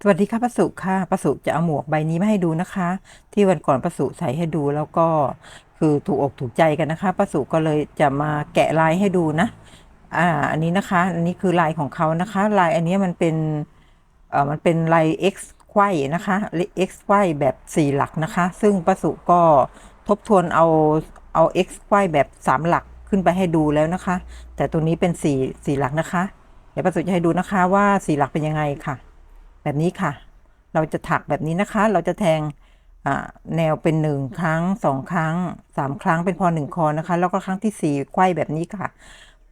สวัสดีค่ะประสุค่ะประสุจะเอาหมวกใบนี้มาให้ดูนะคะ ที่วันก่อนประสุใส่ให้ดูแล้วก็คือถูกอกถูกใจกันนะคะประสุก็เลยจะมาแกะลายให้ดูนะอ่าอันนี้นะคะ อันนี้คือลายของเขานะคะ ลายอันนี้มันเป็นเอ่อมันเป็นลาย x ไขว้นะคะ x ไขว้แบบสี่หลักนะคะ ซึ่งประสุก็ทบทวนเอาเอา x ไขว้แบบสามหลักขึ้นไปให้ดูแล้วนะคะ แต่ตัวนี้เป็นสี่สี่หลักนะคะ เดี๋ยวประสุจะให้ดูนะคะว่าสี่หลักเป็นยังไงค่ะ แบบนี้ค่ะ เราจะถักแบบนี้นะคะ เราจะแทงแนวเป็นหนึ่งครั้งสองครั้งสามครั้งเป็นพอหนึ่งคอนะคะ แล้วก็ครั้งที่สี่ไขว้แบบนี้ค่ะ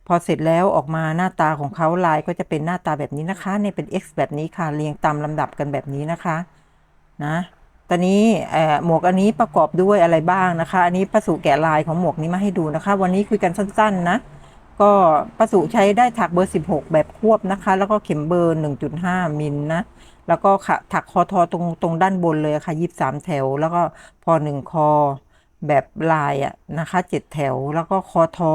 พอเสร็จแล้วออกมาหน้าตาของเขาลายก็จะเป็นหน้าตาแบบนี้นะคะเนี่ยเป็น X แบบนี้ค่ะ เรียงตามลำดับกันแบบนี้นะคะ นะตอนนี้หมวกอันนี้ประกอบด้วยอะไรบ้างนะคะ อันนี้ประสูแกะลายของหมวกนี้มาให้ดูนะคะ วันนี้คุยกันสั้น ๆ นะ ก็ประสูใช้ได้ถักเบอร์ 16 แบบควบนะคะ แล้วก็เข็มเบอร์ 1.5 มิลนะแล้วก็ขะถักคอทอตรงตรงด้านบนเลยค่ะ23แถว แล้วก็พอหนึ่งคอแบบลายอะนะคะ7แถว แล้วก็คอทอ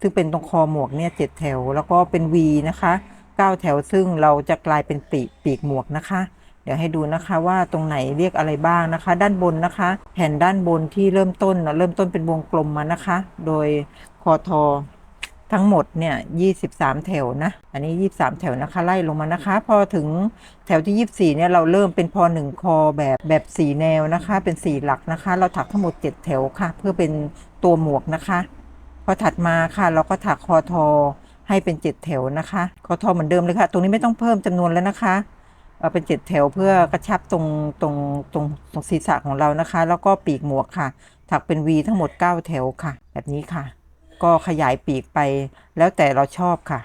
ซึ่งเป็นตรงคอหมวกเนี่ย7แถว แล้วก็เป็น V นะคะ9แถวซึ่งเราจะกลายเป็นปีกปีกหมวกนะคะ เดี๋ยวให้ดูนะคะว่าตรงไหนเรียกอะไรบ้างนะคะ ด้านบนนะคะ แผ่นด้านบนที่เริ่มต้นเริ่มต้นเป็นวงกลมมานะคะ โดยคอทอ ทั้งหมดเนี่ย23 แถวนะ อันนี้ 23 แถวนะคะ ไล่ลงมานะคะ พอถึงแถวที่ 24เนี่ยเราเริ่มเป็นพอหนึ่งคอแบบแบบ 4 แนวนะคะ เป็น 4 หลักนะคะ เราถักทั้งหมด 7 แถวค่ะ เพื่อเป็นตัวหมวกนะคะ พอถัดมาค่ะ เราก็ถักคอทอให้เป็น 7 แถวนะคะ คอทอเหมือนเดิมเลยค่ะ ตรงนี้ไม่ต้องเพิ่มจำนวนแล้วนะคะเอาเป็น 7 แถวเพื่อกระชับตรงตรงตรงตรงศีรษะของเรานะคะ แล้วก็ปีกหมวกค่ะ ถักเป็น V ทั้งหมด 9 แถวค่ะ แบบนี้ค่ะ ก็ขยายปีกไปแล้วแต่เราชอบค่ะ